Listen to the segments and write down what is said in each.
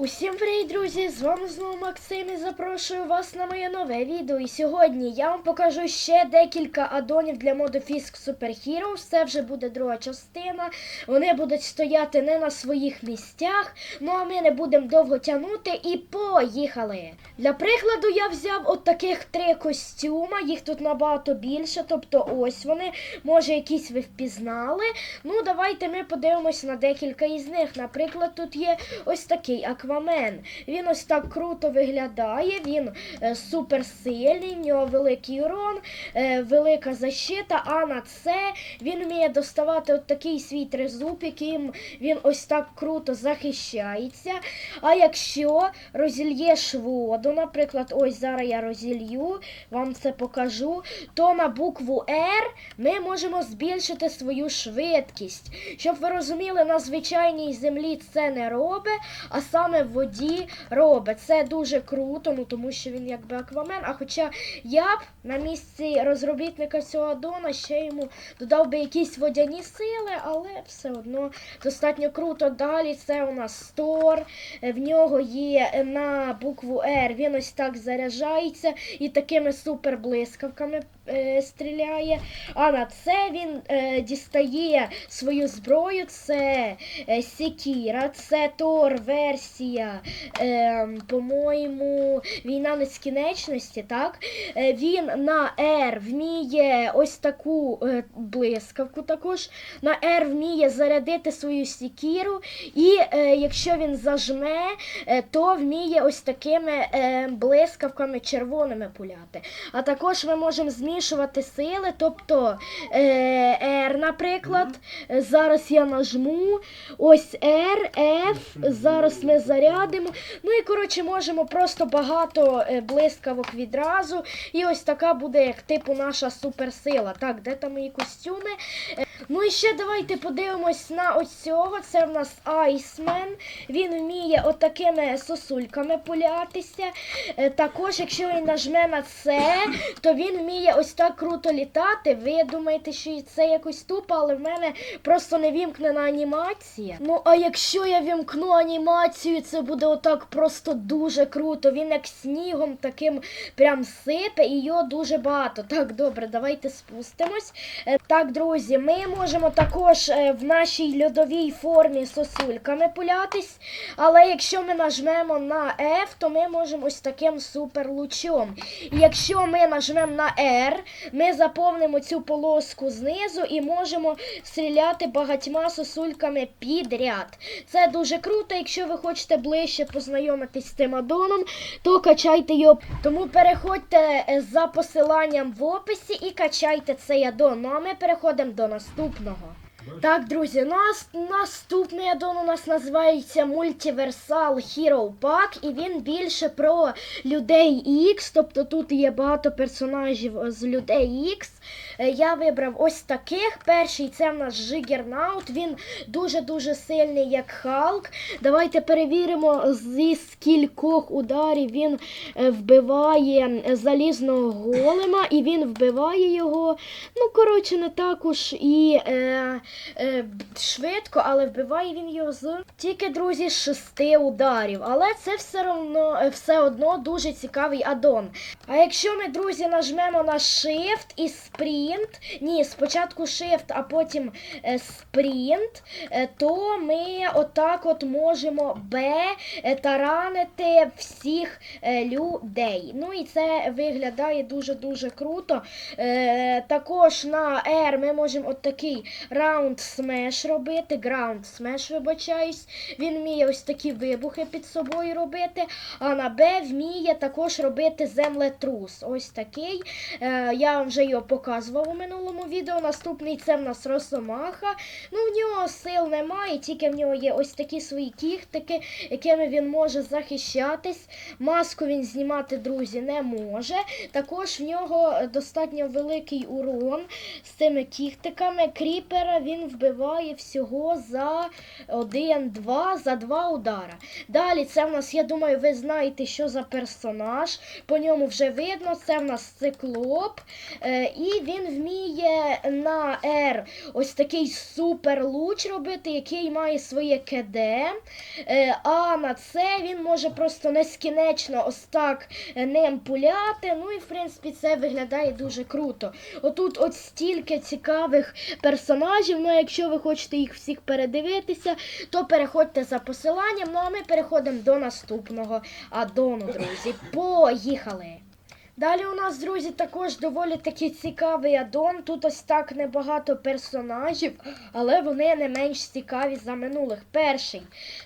Усім привіт, друзі! З вами знову Максим і запрошую вас на моє нове відео. І сьогодні я вам покажу ще декілька адонів для моду Fisk Super Heroes. Це вже буде друга частина. Вони будуть стояти не на своїх місцях. Ну а ми не будемо довго тягнути і поїхали! Для прикладу я взяв от таких три костюма, їх тут набагато більше. Тобто ось вони, може, якісь ви впізнали. Ну, давайте ми подивимося на декілька із них. Наприклад, тут є ось такий аквамен. Він ось так круто виглядає, він е, суперсильний, в нього великий урон, е, велика защита, а на це він вміє доставати от такий свій тризуб, яким він ось так круто захищається. А якщо розільєш воду, наприклад, ось зараз я розілью, вам це покажу, то на букву R ми можемо збільшити свою швидкість. Щоб ви розуміли, на звичайній землі це не робить, а саме в воді робить. Це дуже круто, ну тому що він якби аквамен. А хоча я б на місці розробітника цього адона ще йому додав би якісь водяні сили, але все одно достатньо круто. Далі це у нас Стор. Е, В нього є на букву R, він ось так заряджається і такими суперблискавками е, стріляє. А на це він е, дістає свою зброю. Це е, Секіра, це Тор версія, е, по-моєму, війна нескінченності, так? Е, він на R вміє ось таку е, блискавку також. На R вміє зарядити свою секіру, і е, якщо він зажме, е, то вміє ось такими е, блискавками червоними пуляти. А також ми можемо змішувати сили, тобто е, R, наприклад. Зараз я нажму. Ось R, F. Зараз ми зарядимо. Ну і коротше можемо просто багато е, блискавок відразу. І ось така буде, як типу, наша суперсила. Так, де там мої костюми? Е, Ну і ще давайте подивимось на ось цього. Це в нас Айсмен. Він вміє отакими сосульками пулятися. Е, Також, якщо він нажме на це, то він вміє ось так круто літати. Ви думаєте, що це якось тупо, але в мене просто не вімкнена анімація. Ну, а якщо я вімкну анімацію, це буде отак просто дуже круто. Він як снігом таким прям сипе, і його дуже багато. Так, добре, давайте спустимось. Е, Так, друзі, ми можемо також е, в нашій льодовій формі сосульками пулятись. Але якщо ми нажмемо на F, то ми можемо ось таким суперлучом. І якщо ми нажмемо на R, ми заповнимо цю полоску знизу і можемо стріляти багатьма сосульками підряд. Це дуже круто. Якщо ви хочете ближче познайомитись з цим адоном, то качайте його. Тому переходьте е, за посиланням в описі і качайте цей адон. Ну а ми переходимо до наступного. Так, друзі, нас, наступний аддон у нас називається Multiversal Hero Pack, і він більше про людей X, тобто тут є багато персонажів з людей X. Е, Я вибрав ось таких. Перший це в нас Жигернаут, він дуже-дуже сильний, як Халк. Давайте перевіримо, зі скількох ударів він е, вбиває залізного голема, і він вбиває його. Ну, коротше, не так уж і е, е, швидко, але вбиває він його з тільки, друзі, шести ударів. Але це все одно, е, все одно дуже цікавий аддон. А якщо ми, друзі, нажмемо на Shift і Sprint, ні, спочатку Shift, а потім е, Sprint, е, то ми отак от можемо Б е, таранити всіх людей. Ну і це виглядає дуже-дуже круто. Також на R ми можемо от такий раунд смеш робити, ground смеш, вибачаюсь. Він вміє ось такі вибухи під собою робити. А на Б вміє також робити землетрус. Ось такий. Я вам вже його показував у минулому відео. Наступний це в нас Росомаха. Ну, в нього сил немає, тільки в нього є ось такі свої кіхтики, якими він може захищатись. Маску він знімати, друзі, не може. Також в нього достатньо великий урон з цими кіхтиками. Кріпера він вбиває всього за один-два, за два удара. Далі це в нас, я думаю, ви знаєте, що за персонаж. По ньому вже видно, це в нас циклоп. Е, він вміє на R ось такий супер луч робити, який має своє КД. Е, а на це він може просто нескінечно ось так е, ним пуляти. Ну і в принципі це виглядає дуже круто. Отут от стільки цікавих персонажів. Ну, якщо ви хочете їх всіх передивитися, то переходьте за посиланням. Ну а ми переходимо до наступного аддону, друзі. Поїхали! Далі у нас, друзі, також доволі таки цікавий аддон. Тут ось так небагато персонажів, але вони не менш цікаві за минулих. Перший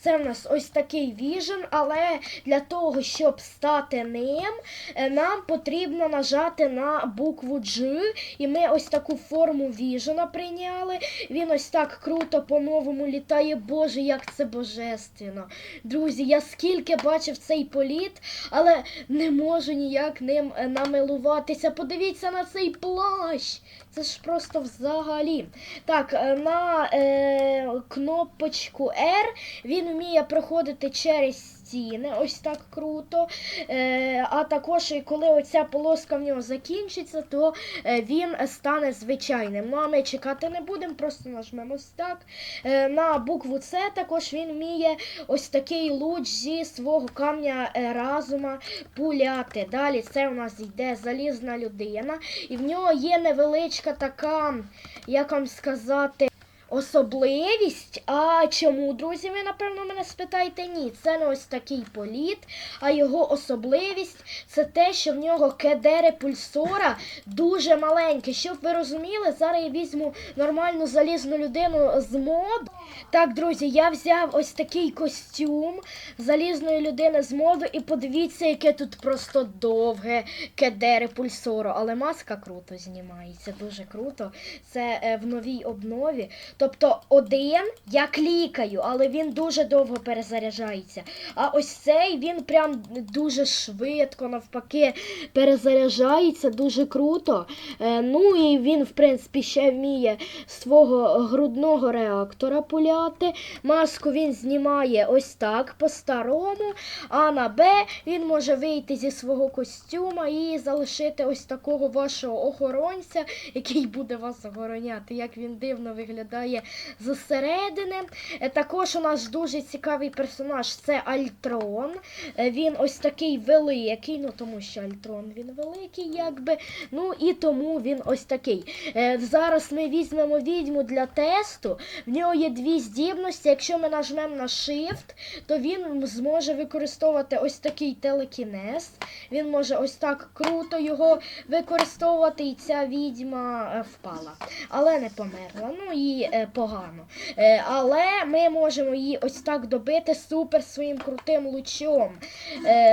це в нас ось такий віжен, але для того, щоб стати ним, е, нам потрібно нажати на букву G. І ми ось таку форму віжена прийняли. Він ось так круто по-новому літає. Боже, як це божественно. Друзі, я скільки бачив цей політ, але не можу ніяк ним намилуватися. Подивіться на цей плащ. Це ж просто взагалі. Так, е, на е, кнопочку R він вміє проходити через стіни, ось так круто. Е, а також, коли оця полоска в нього закінчиться, то е, він стане звичайним. Ну а ми чекати не будемо, просто нажмемо ось так. Е, на букву С також він вміє ось такий луч зі свого камня разума пуляти. Далі це у нас йде залізна людина, і в нього є невеличка така, як вам сказати. Особливість, а чому, друзі, ви напевно мене спитаєте? Ні, це не ось такий політ, а його особливість це те, що в нього КД репульсора дуже маленьке. Щоб ви розуміли, зараз я візьму нормальну залізну людину з моду. Так, друзі, я взяв ось такий костюм залізної людини з моду, і подивіться, яке тут просто довге КД репульсору. Але маска круто знімається, дуже круто. Це е, в новій обнові. Тобто один я клікаю, але він дуже довго перезаряджається. А ось цей він прям дуже швидко, навпаки, перезаряджається, дуже круто. Е, ну і він, в принципі, ще вміє свого грудного реактора пуляти. Маску він знімає ось так по-старому. А на Б він може вийти зі свого костюма і залишити ось такого вашого охоронця, який буде вас охороняти. Як він дивно виглядає зсередини. Е, Також у нас дуже цікавий персонаж це Альтрон. Е, Він ось такий великий, ну тому що Альтрон він великий, якби. Ну і тому він ось такий. Е, Зараз ми візьмемо відьму для тесту. В нього є дві здібності. Якщо ми нажмемо на Shift, то він зможе використовувати ось такий телекінез. Він може ось так круто його використовувати, і ця відьма е, впала. Але не померла. Ну і е, погано. Е, але ми можемо її ось так добити супер своїм крутим лучом.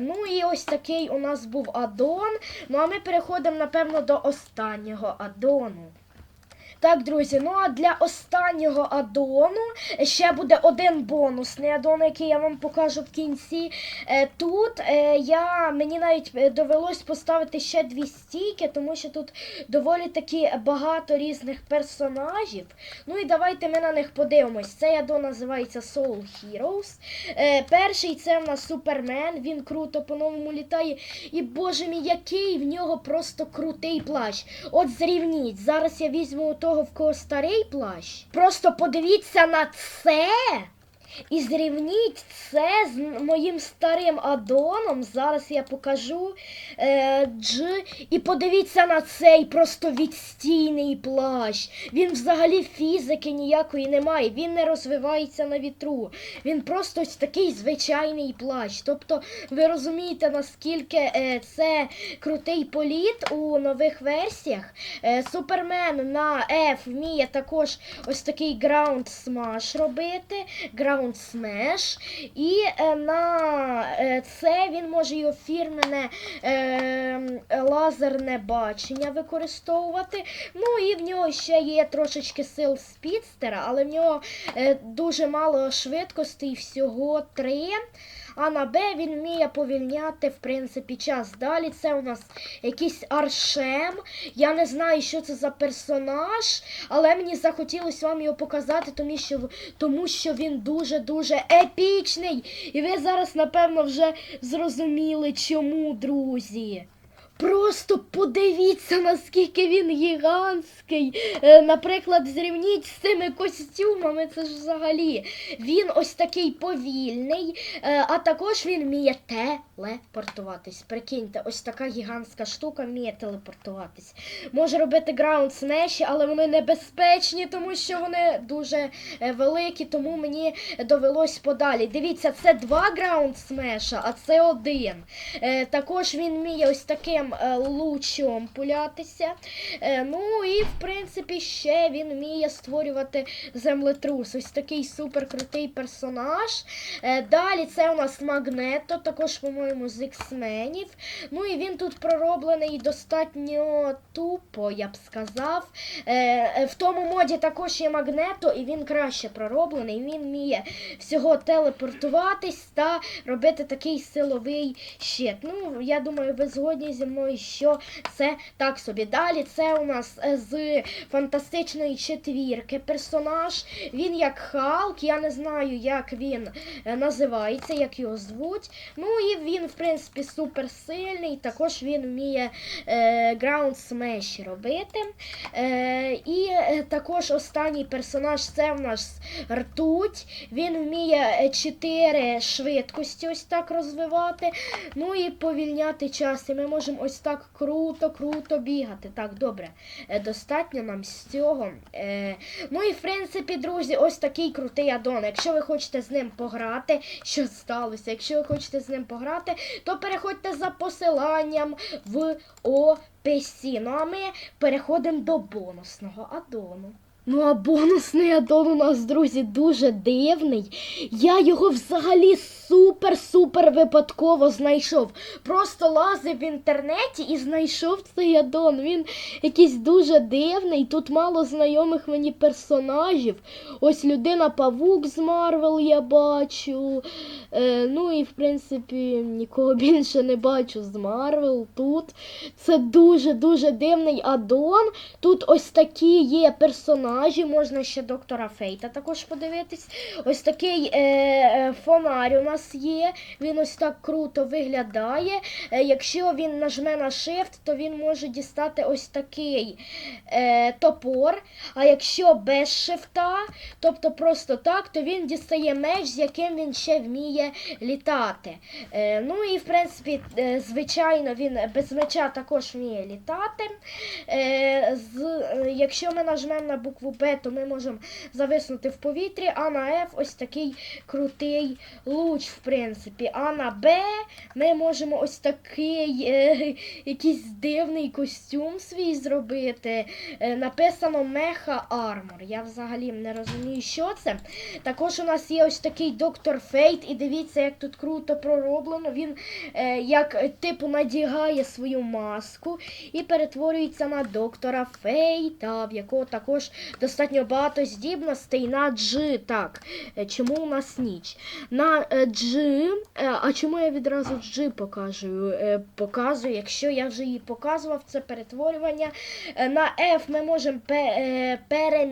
Ну і ось такий у нас був аддон. Ну а ми переходимо, напевно, до останнього аддону. Так, друзі, ну а для останнього аддону ще буде один бонусний аддон, який я вам покажу в кінці. Е, Тут е, я, мені навіть е, довелось поставити ще дві стійки, тому що тут доволі таки багато різних персонажів. Ну і давайте ми на них подивимось. Цей аддон називається Soul Heroes. Перший це в нас Супермен, він круто по-новому літає. І боже мій, який в нього просто крутий плащ. От зрівніть. Зараз я візьму у того, в кого старий плащ. Просто подивіться на це. І зрівніть це з моїм старим адоном. Зараз я покажу е, Дж. І подивіться на цей просто відстійний плащ. Він взагалі фізики ніякої немає. Він не розвивається на вітру. Він просто ось такий звичайний плащ. Тобто, ви розумієте, наскільки е, це крутий політ у нових версіях. Е, Супермен на F вміє також ось такий Ground Smash робити. Ground Smash. І е, на е, це він може і офірмене е, лазерне бачення використовувати. Ну і в нього ще є трошечки сил спідстера, але в нього е, дуже мало швидкостей, всього три. А на Б він вміє повільняти, в принципі, час. Далі це у нас якийсь Аршем. Я не знаю, що це за персонаж, але мені захотілося вам його показати, тому що, тому що він дуже-дуже епічний. І ви зараз, напевно, вже зрозуміли, чому, друзі. Просто подивіться, наскільки він гігантський. Е, Наприклад, зрівніть з цими костюмами. Це ж взагалі. Він ось такий повільний, е, а також він вміє телепортуватись. Прикиньте, ось така гігантська штука вміє телепортуватись. Може робити граунд смеші, але вони небезпечні, тому що вони дуже е, великі, тому мені довелось подалі. Дивіться, це два граунд смеша, а це один. Також він вміє ось таким е, лучом пулятися. Е, ну і в принципі ще він вміє створювати землетрус. Ось такий суперкрутий персонаж. Е, далі це у нас Магнето, також, по-моєму, з X-менів. Ну і він тут пророблений достатньо тупо, я б сказав. Е, в тому моді також є Магнето, і він краще пророблений. Він вміє всього телепортуватись та робити такий силовий щит. Ну, я думаю, ви згодні зі мною, що це так собі. Далі це у нас е, з фантастичної четвірки персонаж. Він як Халк, я не знаю, як він е, називається, як його звуть. Ну і він, в принципі, суперсильний. Також він вміє е, Ground Smash робити. Е, і також останній персонаж це в нас ртуть. Він вміє 4 швидкості ось так розвивати. Ну і повільняти час. І ми можемо ось так круто, круто бігати. Так, добре. Е, достатньо нам з цього. Е, ну і в принципі, друзі, ось такий крутий аддон. Якщо ви хочете з ним пограти, що сталося? Якщо ви хочете з ним пограти, то переходьте за посиланням в описі. Ну а ми переходимо до бонусного аддону. Ну, а бонусний аддон у нас, друзі, дуже дивний. Я його взагалі супер-супер випадково знайшов. Просто лазив в інтернеті і знайшов цей аддон. Він якийсь дуже дивний. Тут мало знайомих мені персонажів. Ось людина Павук з Марвел я бачу. Е, ну і в принципі нікого більше не бачу з Марвел тут. Це дуже-дуже дивний аддон. Тут ось такі є персонажі, можна ще доктора Фейта також подивитись. Ось такий е, е, фонарь у нас є. Він ось так круто виглядає. Е, якщо він нажме на Shift, то він може дістати ось такий е, топор. А якщо без шифта, тобто просто так, то він дістає меч, з яким він ще вміє літати. Е, ну і в принципі, е, звичайно, він без меча також вміє літати. Е, з, е, якщо ми нажмемо на букву Б, то ми можемо зависнути в повітрі, а на F ось такий крутий луч, в принципі. А на Б ми можемо ось такий е, якийсь дивний костюм свій зробити. Е, написано Меха Армор. Я взагалі не розумію, що це. Також у нас є ось такий доктор Фейт, і дивіться, як тут круто пророблено. Він е, як типу надягає свою маску і перетворюється на доктора Фейта, в якого також достатньо багато здібностей на G. Так, е, чому у нас ніч? На е, G, е, а чому я відразу G показую? Е, Показую, якщо я вже її показував, це перетворювання. Е, На F ми можемо пе, пере,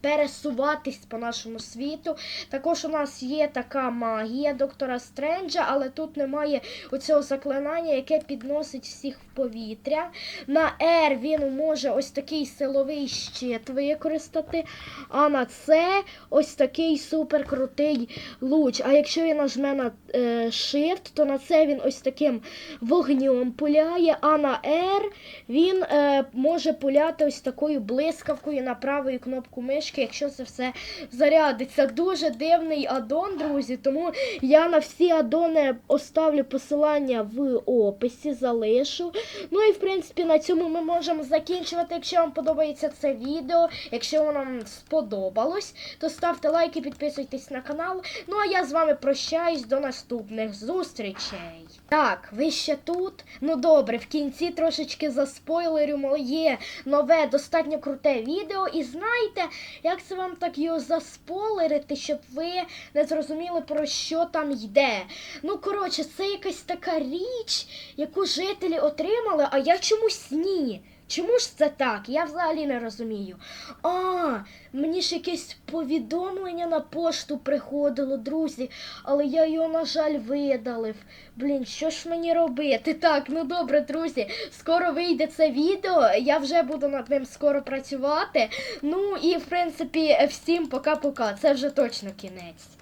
пересуватись по нашому світу. Також у нас є така магія доктора Стренджа, але тут немає оцього заклинання, яке підносить всіх в повітря. На R він може ось такий силовий щит використати. А на С ось такий суперкрутий луч. А якщо він нажме на е, Shift, то на це він ось таким вогнем пуляє, а на R він е, може пуляти ось такою блискавкою на правою кнопку мишки, якщо це все зарядиться. Дуже дивний аддон, друзі. Тому я на всі аддони оставлю посилання в описі, залишу. Ну і в принципі на цьому ми можемо закінчувати. Якщо вам подобається це відео, якщо воно вам сподобалось, то ставте лайки, підписуйтесь на канал. Ну а я з вами прощаюсь до наступних зустрічей. Так, ви ще тут? Ну добре, в кінці трошечки заспойлерю моє нове, достатньо круте відео. І знаєте, як це вам так його заспойлерити, щоб ви не зрозуміли, про що там йде. Ну, коротше, це якась така річ, яку жителі отримали, а я чомусь ні. Чому ж це так? Я взагалі не розумію. А, мені ж якесь повідомлення на пошту приходило, друзі, але я його, на жаль, видалив. Блін, що ж мені робити? Так, ну добре, друзі, скоро вийде це відео, я вже буду над ним скоро працювати. Ну і в принципі, всім пока-пока. Це вже точно кінець.